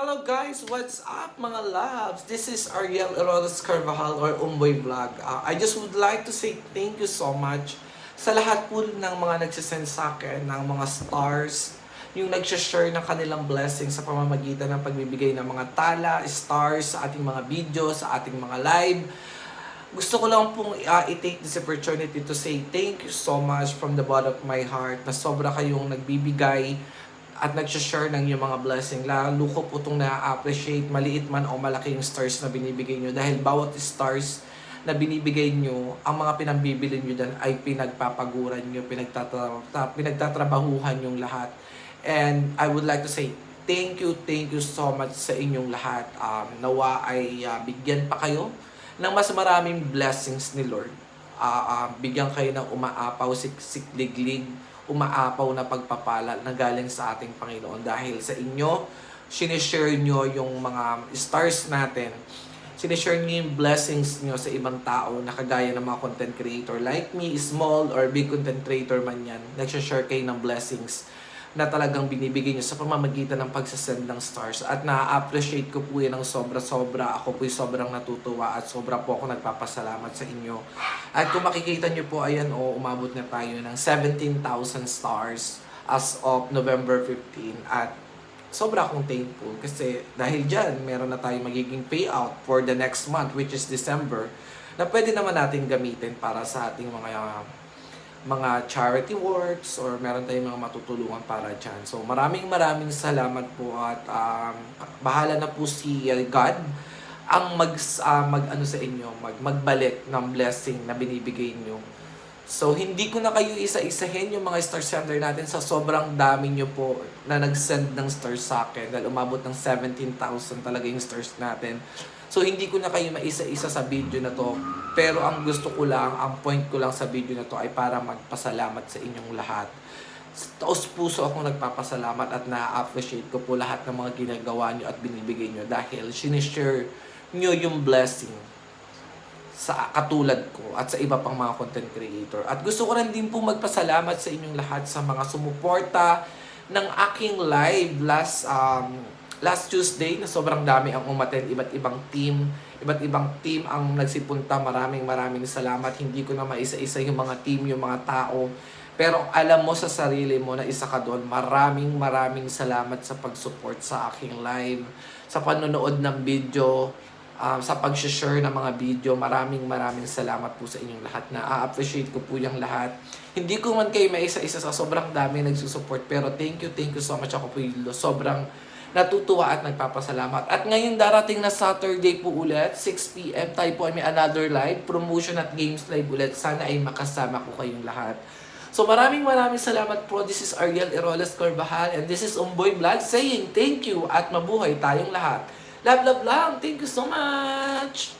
Hello guys, what's up mga loves? This is Ariel Eroles Carvajal or Umboy Vlog. Uh, I just would like to say thank you so much sa lahat po ng mga nagsisend sa akin ng mga stars, yung nagsishare ng kanilang blessings sa pamamagitan ng pagbibigay ng mga tala, stars sa ating mga video, sa ating mga live. Gusto ko lang pong uh, i-take this opportunity to say thank you so much from the bottom of my heart na sobra kayong nagbibigay at nag-share ng yung mga blessing. Lalo ko po itong na-appreciate, maliit man o malaki yung stars na binibigay nyo. Dahil bawat stars na binibigay nyo, ang mga pinambibili nyo dyan ay pinagpapaguran nyo, pinagtatra- pinagtatrabahuhan yung lahat. And I would like to say, thank you, thank you so much sa inyong lahat. Um, nawa ay uh, bigyan pa kayo ng mas maraming blessings ni Lord. Ah, ah, bigyan kayo ng umaapaw, siksikliglig, umaapaw na pagpapala na galing sa ating Panginoon. Dahil sa inyo, sinishare nyo yung mga stars natin. Sinishare nyo yung blessings nyo sa ibang tao na kagaya ng mga content creator like me, small or big content creator man yan. Nagsashare kayo ng blessings na talagang binibigay nyo sa pamamagitan ng pagsasend ng stars. At na-appreciate ko po yan ng sobra-sobra. Ako po'y sobrang natutuwa at sobra po ako nagpapasalamat sa inyo. At kung makikita nyo po, ayan o, umabot na tayo ng 17,000 stars as of November 15. At sobra akong thankful kasi dahil dyan, meron na tayong magiging payout for the next month, which is December, na pwede naman natin gamitin para sa ating mga mga charity works or meron tayong mga matutulungan para dyan. So maraming maraming salamat po at um, bahala na po si uh, God ang mag, uh, mag ano sa inyo, mag, magbalik ng blessing na binibigay nyo. So hindi ko na kayo isa-isahin yung mga star sender natin sa sobrang dami nyo po na nag-send ng stars sa akin dahil umabot ng 17,000 talaga yung stars natin. So hindi ko na kayo maisa-isa sa video na to. Pero ang gusto ko lang, ang point ko lang sa video na to ay para magpasalamat sa inyong lahat. Taos puso akong nagpapasalamat at na-appreciate ko po lahat ng mga ginagawa nyo at binibigay nyo dahil sinishare nyo yung blessing sa katulad ko at sa iba pang mga content creator. At gusto ko rin din po magpasalamat sa inyong lahat sa mga sumuporta ng aking live last um, last Tuesday na sobrang dami ang umaten, iba't ibang team, iba't ibang team ang nagsipunta. Maraming maraming salamat. Hindi ko na maisa-isa yung mga team, yung mga tao. Pero alam mo sa sarili mo na isa ka doon, maraming maraming salamat sa pag-support sa aking live, sa panonood ng video, um, sa pag-share ng mga video. Maraming maraming salamat po sa inyong lahat na a-appreciate ko po yung lahat. Hindi ko man kayo maisa-isa sa sobrang dami nagsusupport pero thank you, thank you so much ako po sobrang natutuwa at nagpapasalamat. At ngayon darating na Saturday po ulit, 6pm, tayo po ay may another live, promotion at games live ulit. Sana ay makasama ko kayong lahat. So maraming maraming salamat po. This is Ariel Eroles Corbahal and this is Umboy Vlog saying thank you at mabuhay tayong lahat. Love, love lang. Thank you so much!